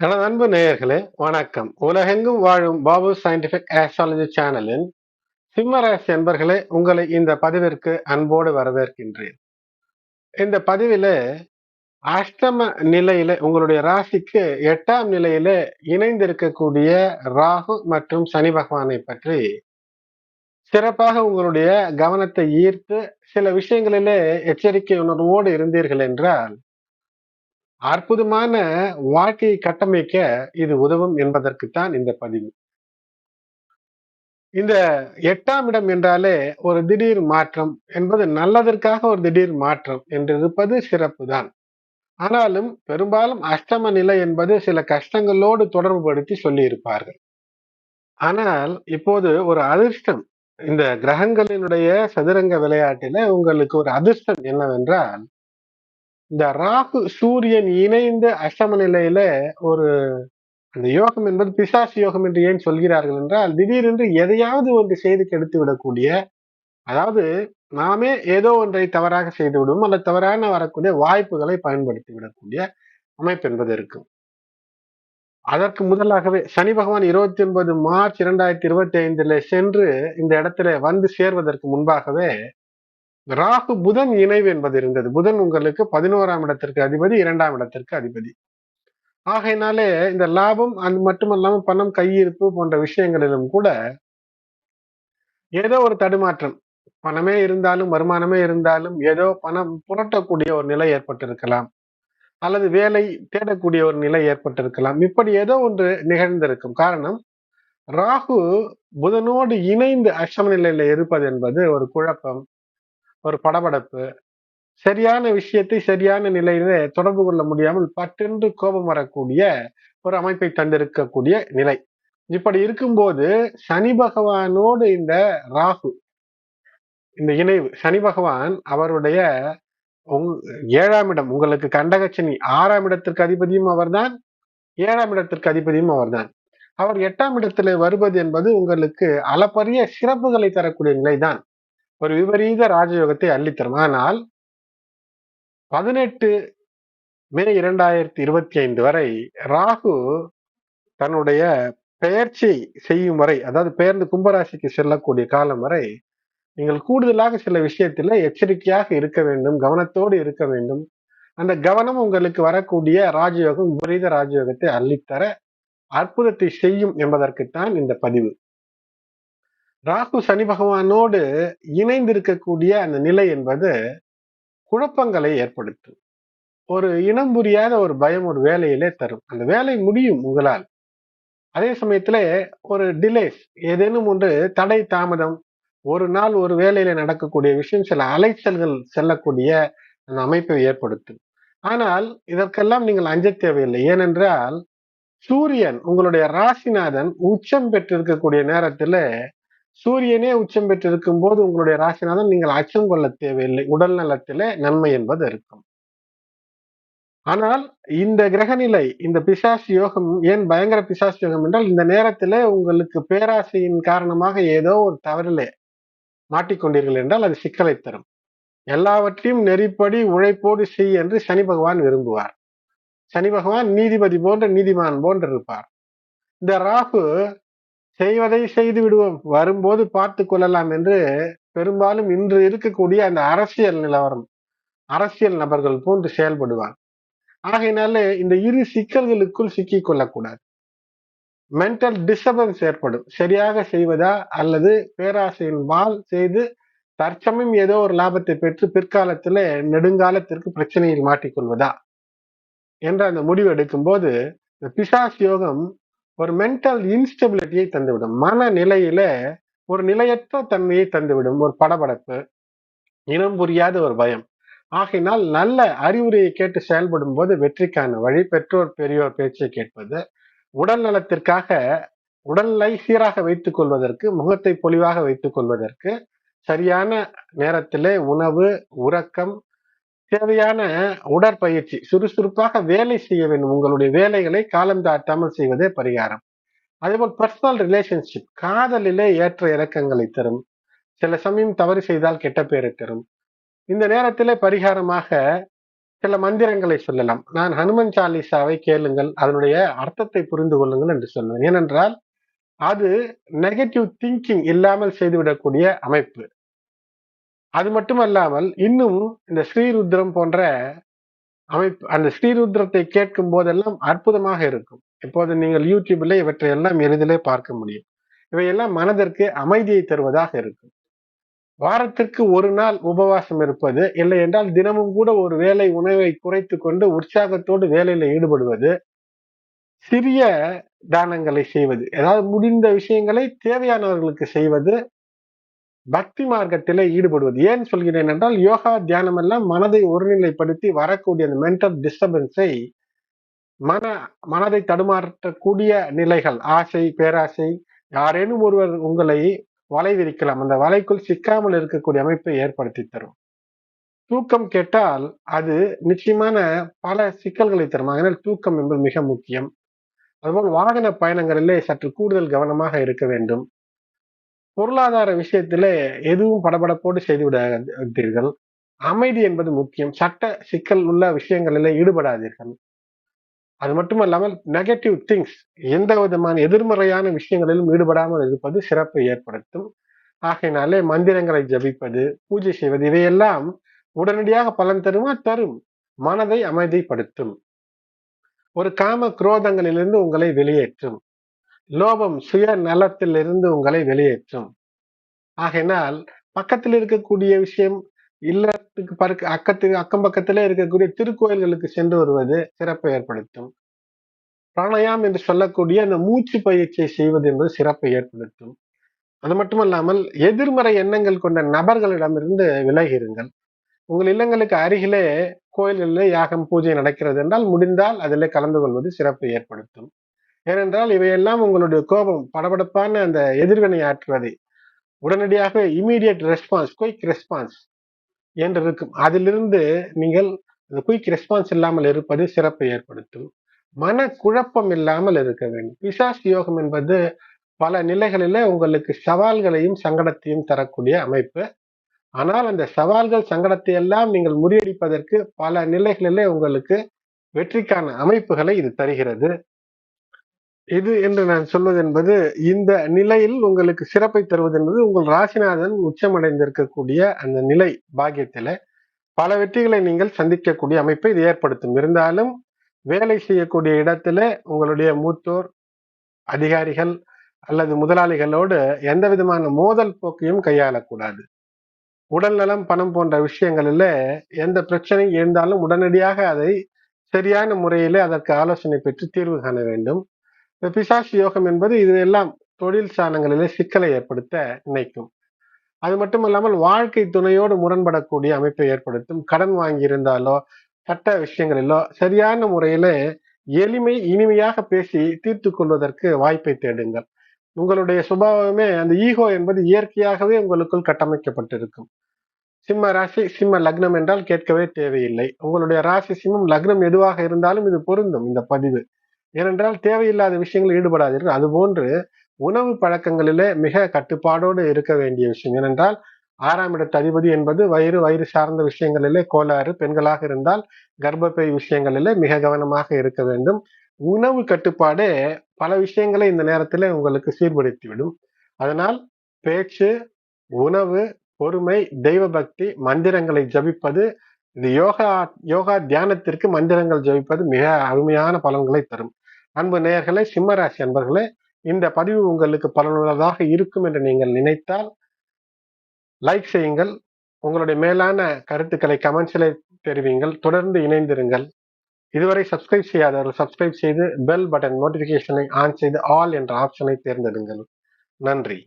எனது அன்பு நேயர்களே வணக்கம். உலகெங்கும் வாழும் பாபு சயின்டிபிக் ஆஸ்ட்ராலஜி சேனலின் சிம்மராசி அன்பர்களே உங்களை இந்த பதிவிற்கு அன்போடு வரவேற்கின்றேன். இந்த பதிவில அஷ்டம நிலையில உங்களுடைய ராசிக்கு எட்டாம் நிலையில இணைந்திருக்கக்கூடிய ராகு மற்றும் சனி பகவானை பற்றி சிறப்பாக உங்களுடைய கவனத்தை ஈர்த்து சில விஷயங்களிலே எச்சரிக்கை உணர்வோடு இருந்தீர்கள் என்றால் அற்புதமான வாழ்க்கையை கட்டமைக்க இது உதவும் என்பதற்குத்தான் இந்த பதிவு. இந்த எட்டாம் இடம் என்றாலே ஒரு திடீர் மாற்றம் என்பது நல்லதற்காக ஒரு திடீர் மாற்றம் என்று இருப்பது சிறப்பு தான் ஆனாலும் பெரும்பாலும் அஷ்டம நிலை என்பது சில கஷ்டங்களோடு தொடர்பு படுத்தி சொல்லியிருப்பார்கள். ஆனால் இப்போது ஒரு அதிர்ஷ்டம். இந்த கிரகங்களினுடைய சதுரங்க விளையாட்டில உங்களுக்கு ஒரு அதிர்ஷ்டம் என்னவென்றால் இந்த ராகு சூரியன் இணைந்த அசம நிலையில ஒரு அந்த யோகம் என்பது பிசாசு யோகம் என்று ஏன் சொல்கிறார்கள் என்றால் திடீரென்று எதையாவது ஒன்று செய்து கெடுத்து விடக்கூடிய அதாவது நாமே ஏதோ ஒன்றை தவறாக செய்து விடுவோம் அல்ல தவறான வரக்கூடிய வாய்ப்புகளை பயன்படுத்தி விடக்கூடிய அமைப்பு என்பது இருக்கும் அதற்கு முதலாகவே சனி பகவான் இருபத்தி ஒன்பது மார்ச் இரண்டாயிரத்தி இருபத்தி ஐந்துல சென்று இந்த இடத்துல வந்து சேர்வதற்கு முன்பாகவே ராகு புதன் இணைவு என்பது இருந்தது. புதன் உங்களுக்கு பதினோராம் இடத்திற்கு அதிபதி இரண்டாம் இடத்திற்கு அதிபதி. ஆகையினாலே இந்த லாபம் அது மட்டுமல்லாமல் பணம் கையிருப்பு போன்ற விஷயங்களிலும் கூட ஏதோ ஒரு தடுமாற்றம். பணமே இருந்தாலும் வருமானமே இருந்தாலும் ஏதோ பணம் புரட்டக்கூடிய ஒரு நிலை ஏற்பட்டிருக்கலாம். அல்லது வேலை தேடக்கூடிய ஒரு நிலை ஏற்பட்டிருக்கலாம். இப்படி ஏதோ ஒன்று நிகழ்ந்திருக்கும். காரணம் ராகு புதனோடு இணைந்து அஷ்டம நிலையில இருப்பது என்பது ஒரு குழப்பம். ஒரு படபடப்பு சரியான விஷயத்தை சரியான நிலையில தொடர்பு கொள்ள முடியாமல் பட்டென்று கோபம் வரக்கூடிய ஒரு அமைப்பை தந்திருக்கக்கூடிய நிலை. இப்படி இருக்கும்போது சனி பகவானோடு இந்த ராகு இந்த இணைவு சனி பகவான் அவருடைய ஏழாம் இடம் உங்களுக்கு கண்டகச்சனி ஆறாம் இடத்திற்கு அதிபதியும் அவர்தான் ஏழாம் இடத்திற்கு அதிபதியும் அவர்தான். அவர் எட்டாம் இடத்துல வருவது என்பது உங்களுக்கு அளப்பரிய சிறப்புகளை தரக்கூடிய நிலைதான். ஒரு விபரீத ராஜயோகத்தை அள்ளித்தரும். ஆனால் பதினெட்டு மே இரண்டாயிரத்தி இருபத்தி ஐந்து வரை ராகு தன்னுடைய பெயர்ச்சி செய்யும் வரை அதாவது பெயர்ந்து கும்பராசிக்கு செல்லக்கூடிய காலம் வரை நீங்கள் கூடுதலாக சில விஷயத்துல எச்சரிக்கையாக இருக்க வேண்டும் கவனத்தோடு இருக்க வேண்டும். அந்த கவனம் உங்களுக்கு வரக்கூடிய ராஜயோகம் விபரீத ராஜயோகத்தை அள்ளித்தர அற்புதத்தை செய்யும் என்பதற்குத்தான் இந்த பதிவு. ராகு சனி பகவானோடு இணைந்திருக்கக்கூடிய அந்த நிலை என்பது குழப்பங்களை ஏற்படுத்தும். ஒரு இனம் புரியாத ஒரு பயம் ஒரு வேலையிலே தரும். அந்த வேலை முடியும் உங்களால். அதே சமயத்துல ஒரு டிலேஸ் ஏதேனும் ஒன்று தடை தாமதம் ஒரு நாள் ஒரு வேலையில நடக்கக்கூடிய விஷயம் சில அலைச்சல்கள் செல்லக்கூடிய அந்த அமைப்பை ஏற்படுத்தும். ஆனால் இதற்கெல்லாம் நீங்கள் அஞ்ச தேவையில்லை. ஏனென்றால் சூரியன் உங்களுடைய ராசிநாதன் உச்சம் பெற்றிருக்கக்கூடிய நேரத்துல சூரியனே உச்சம் பெற்றிருக்கும் போது உங்களுடைய ராசிநாதன் நீங்கள் அச்சம் கொள்ள தேவையில்லை. உடல் நலத்திலே நன்மை என்பது இருக்கும். ஆனால் இந்த கிரகநிலை இந்த பிசாசு யோகம் ஏன் பயங்கர பிசாசு யோகம் என்றால் இந்த நேரத்திலே உங்களுக்கு பேராசையின் காரணமாக ஏதோ ஒரு தவறிலே மாட்டிக்கொண்டீர்கள் என்றால் அது சிக்கலை தரும். எல்லாவற்றையும் நெறிப்படி உழைப்போடு செய் என்று சனி பகவான் விரும்புவார். சனி பகவான் நீதிபதி போன்ற நீதிமான் போன்று இருப்பார். இந்த ராகு செய்வதை செய்து விடுவோம். வரும்போது பார்த்து கொள்ளலாம் என்று பெரும்பாலும் இன்று இருக்கக்கூடிய அந்த அரசியல் நிலவரம் அரசியல் நபர்கள் போன்று செயல்படுவார். ஆகையினாலே இந்த இரு சிக்கல்களுக்குள் சிக்கிக் கொள்ளக்கூடாது. மென்டல் டிஸ்டர்பன்ஸ் ஏற்படும். சரியாக செய்வதா அல்லது பேராசையின் வால் செய்து தற்சமயம் ஏதோ ஒரு லாபத்தை பெற்று பிற்காலத்துல நெடுங்காலத்திற்கு பிரச்சனையில் மாட்டிக்கொள்வதா என்ற அந்த முடிவு எடுக்கும் போது இந்த பிசாஸ் யோகம் ஒரு மென்டல் இன்ஸ்டபிலிட்டியை தந்துவிடும். மனநிலையில ஒரு நிலையற்ற தன்மையை தந்துவிடும். ஒரு படபடப்பு இனம் புரியாத ஒரு பயம். ஆகையினால் நல்ல அறிவுரையை கேட்டு செயல்படும் போது வெற்றிக்கான வழி பெற்றோர் பெரியோர் பேச்சை கேட்பது உடல் நலத்திற்காக உடலை சீராக வைத்துக் கொள்வதற்கு முகத்தை பொலிவாக வைத்துக் கொள்வதற்கு சரியான நேரத்திலே உணவு உறக்கம் தேவையான உடற்பயிற்சி சுறுசுறுப்பாக வேலை செய்ய வேண்டும். உங்களுடைய வேலைகளை காலம் தாட்டாமல் செய்வதே பரிகாரம். அதேபோல் பர்சனல் ரிலேஷன்ஷிப் காதலிலே ஏற்ற இறக்கங்களை தரும். சில சமயம் தவறு செய்தால் கெட்ட பேரை தரும். இந்த நேரத்திலே பரிகாரமாக சில மந்திரங்களை சொல்லலாம். நான் ஹனுமன் சாலிசாவை கேளுங்கள். அதனுடைய அர்த்தத்தை புரிந்து கொள்ளுங்கள் என்று சொல்லுவேன் ஏனென்றால் அது நெகட்டிவ் திங்கிங் இல்லாமல் செய்துவிடக்கூடிய அமைப்பு. அது மட்டுமல்லாமல் இன்னும் இந்த ஸ்ரீருத்ரம் போன்ற அமைப்பு அந்த ஸ்ரீருத்ரத்தை கேட்கும் போதெல்லாம் அற்புதமாக இருக்கும். இப்போது நீங்கள் யூடியூப்ல இவற்றை எல்லாம் எளிதிலே பார்க்க முடியும். இவையெல்லாம் மனதிற்கு அமைதியை தருவதாக இருக்கும். வாரத்திற்கு ஒரு நாள் உபவாசம் இருப்பது இல்லை என்றால் தினமும் கூட ஒரு வேலை உணவை குறைத்து கொண்டு உற்சாகத்தோடு வேலையில ஈடுபடுவது சிறிய தானங்களை செய்வது ஏதாவது முடிந்த விஷயங்களை தேவையானவர்களுக்கு செய்வது பக்தி மார்க்கத்திலே ஈடுபடுவது. ஏன் சொல்கிறேன் என்றால் யோகா தியானம் எல்லாம் மனதை ஒருநிலைப்படுத்தி வரக்கூடிய அந்த மென்டல் டிஸ்டர்பன்ஸை மன மனதை தடுமாற்றக்கூடிய நிலைகள் ஆசை பேராசை யாரேனும் ஒருவர் உங்களை வலை விரிக்கலாம் அந்த வலைக்குள் சிக்காமல் இருக்கக்கூடிய அமைப்பை ஏற்படுத்தி தரும். தூக்கம் கேட்டால் அது நிச்சயமான பல சிக்கல்களை தரும். அதனால் தூக்கம் என்பது மிக முக்கியம். அதுபோல் வாகன பயணங்களிலே சற்று கூடுதல் கவனமாக இருக்க வேண்டும். பொருளாதார விஷயத்திலே எதுவும் படபடப்போடு செய்து அமைதி என்பது முக்கியம். சட்ட சிக்கல் உள்ள விஷயங்களிலே ஈடுபடாதீர்கள். அது மட்டுமல்லாமல் நெகட்டிவ் திங்ஸ் எந்த விதமான எதிர்மறையான விஷயங்களிலும் ஈடுபடாமல் இருப்பது சிறப்பை ஏற்படுத்தும். ஆகையினாலே மந்திரங்களை ஜபிப்பது பூஜை செய்வது இவையெல்லாம் உடனடியாக பலன் தருமா? தரும். மனதை அமைதிப்படுத்தும். ஒரு காம குரோதங்களிலிருந்து உங்களை வெளியேற்றும். லோபம் சுய நலத்திலிருந்து உங்களை வெளியேற்றும். ஆகையினால் பக்கத்தில் இருக்கக்கூடிய விஷயம் இல்லத்துக்கு பருக்கு அக்கத்துக்கு அக்கம் பக்கத்திலே இருக்கக்கூடிய திருக்கோயில்களுக்கு சென்று வருவது சிறப்பை ஏற்படுத்தும். பிராணயாம் என்று சொல்லக்கூடிய அந்த மூச்சு பயிற்சியை செய்வது என்பது சிறப்பை ஏற்படுத்தும். அது மட்டுமல்லாமல் எதிர்மறை எண்ணங்கள் கொண்ட நபர்களிடமிருந்து விலகிருங்கள். உங்கள் இல்லங்களுக்கு அருகிலே கோயில்களில் யாகம் பூஜை நடக்கிறது என்றால் முடிந்தால் அதில் கலந்து கொள்வது சிறப்பை ஏற்படுத்தும். ஏனென்றால் இவையெல்லாம் உங்களுடைய கோபம் படபடப்பான அந்த எதிர்வினை ஆற்றுவதை. உடனடியாக இமீடியட் ரெஸ்பான்ஸ் குயிக் ரெஸ்பான்ஸ் என்று இருக்கும் அதிலிருந்து நீங்கள் அந்த குயிக் ரெஸ்பான்ஸ் இல்லாமல் இருப்பது சிறப்பை ஏற்படுத்தும். மன குழப்பம் இல்லாமல் இருக்க வேண்டும். பிசாஸ் யோகம் என்பது பல நிலைகளில உங்களுக்கு சவால்களையும் சங்கடத்தையும் தரக்கூடிய அமைப்பு. ஆனால் அந்த சவால்கள் சங்கடத்தை எல்லாம் நீங்கள் முறியடிப்பதற்கு பல நிலைகளிலே உங்களுக்கு வெற்றிக்கான அமைப்புகளை இது தருகிறது. இது என்று நான் சொல்வது என்பது இந்த நிலையில் உங்களுக்கு சிறப்பை தருவது என்பது உங்கள் ராசிநாதன் உச்சமடைந்திருக்கக்கூடிய அந்த நிலை பாக்கியத்தில். பல வெற்றிகளை நீங்கள் சந்திக்கக்கூடிய அமைப்பை இது ஏற்படுத்தும். இருந்தாலும் வேலை செய்யக்கூடிய இடத்துல உங்களுடைய மூத்தோர் அதிகாரிகள் அல்லது முதலாளிகளோடு எந்த விதமான மோதல் போக்கையும் கையாளக்கூடாது. உடல் நலம் பணம் போன்ற விஷயங்களில் எந்த பிரச்சனை இருந்தாலும் உடனடியாக அதை சரியான முறையிலே அதற்கு ஆலோசனை பெற்று தீர்வு காண வேண்டும். பிசாசு யோகம் என்பது இது எல்லாம் தொழில் சாணங்களிலே சிக்கலை ஏற்படுத்த நினைக்கும். அது மட்டுமல்லாமல் வாழ்க்கை துணையோடு முரண்படக்கூடிய அமைப்பை ஏற்படுத்தும். கடன் வாங்கியிருந்தாலோ சட்ட விஷயங்களிலோ சரியான முறையில எளிமை இனிமையாக பேசி தீர்த்து கொள்வதற்கு வாய்ப்பை தேடுங்கள். உங்களுடைய சுபாவமே அந்த ஈகோ என்பது இயற்கையாகவே உங்களுக்குள் கட்டமைக்கப்பட்டிருக்கும். சிம்ம ராசி சிம்ம லக்னம் என்றால் கேட்கவே தேவையில்லை. உங்களுடைய ராசி சிம்மம் லக்னம் எதுவாக இருந்தாலும் இது பொருந்தும் இந்த பதிவு. ஏனென்றால் தேவையில்லாத விஷயங்கள் ஈடுபடாதீர்கள். அதுபோன்று உணவு பழக்கங்களிலே மிக கட்டுப்பாடோடு இருக்க வேண்டிய விஷயம் ஏனென்றால் ஆறாம் இடத்து அதிபதி என்பது வயிறு வயிறு சார்ந்த விஷயங்களிலே கோளாறு. பெண்களாக இருந்தால் கர்ப்பப்பை விஷயங்களிலே மிக கவனமாக இருக்க வேண்டும். உணவு கட்டுப்பாடே பல விஷயங்களை இந்த நேரத்தில் உங்களுக்கு சீர்படுத்திவிடும். அதனால் பேச்சு உணவு பொறுமை தெய்வ பக்தி மந்திரங்களை ஜபிப்பது இது யோகா யோகா தியானத்திற்கு மந்திரங்கள் ஜபிப்பது மிக அருமையான பலன்களை தரும். அன்பு நேயர்களே சிம்மராசி அன்பர்களே இந்த பதிவு உங்களுக்கு பலனுள்ளதாக இருக்கும் என்று நீங்கள் நினைத்தால் லைக் செய்யுங்கள். உங்களுடைய மேலான கருத்துக்களை கமெண்ட்ஸில் தெரிவிங்கள். தொடர்ந்து இணைந்திருங்கள். இதுவரை சப்ஸ்கிரைப் செய்யாதவர்கள் சப்ஸ்கிரைப் செய்து பெல் பட்டன் நோட்டிபிகேஷனை ஆன் செய்து ஆல் என்ற ஆப்ஷனை தேர்ந்தெடுங்கள். நன்றி.